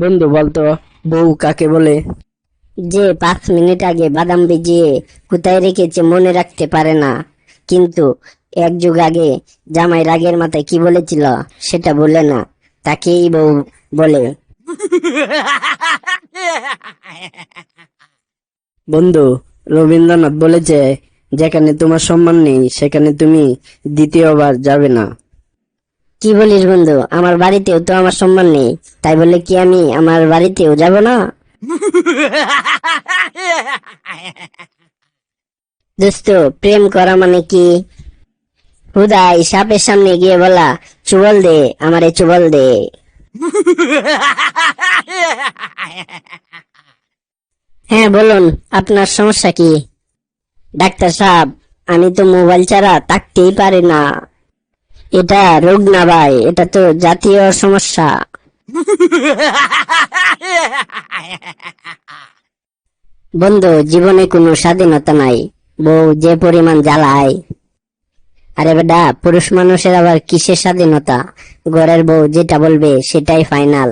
বন্ধু বলতো বউ কাকে বলে? যে পাঁচ মিনিট আগে বাদাম ভিজিয়ে কোথায় রেখেছে মনে রাখতে পারে না। কিন্তু এক যুগ আগে জামাই রাগের মাথায় কি বলেছিল সেটা বলে না তাকেই বউ বলে। বন্ধু রবীন্দ্রনাথ বলেছে যেখানে তোমার সম্মান নেই সেখানে তুমি দ্বিতীয়বার যাবে না। কি বলিস বন্ধু? আমার বাড়িতেও তো আমার সম্মান নেই। তাই বলে কি আমি আমার বাড়িতেও যাব না? দোস্ত, প্রেম করা মানে কি? হুদাই, সাপের সামনে গিয়ে বলা, চুবল দে, আমার আমারে চুবল দে। হ্যাঁ বলুন, আপনার সমস্যা কি? ডাক্তার সাহেব, আমি তো মোবাইল ছাড়া থাকতেই পারি না। এটা রোগ না ভাই, এটা তো জাতীয় সমস্যা। বন্ধু, জীবনে কোনো স্বাধীনতা নাই, বউ যে পরিমাণ জ্বালায়। আরে বেডা পুরুষ মানুষের আবার কিসের স্বাধীনতা? ঘরের বউ যেটা বলবে সেটাই ফাইনাল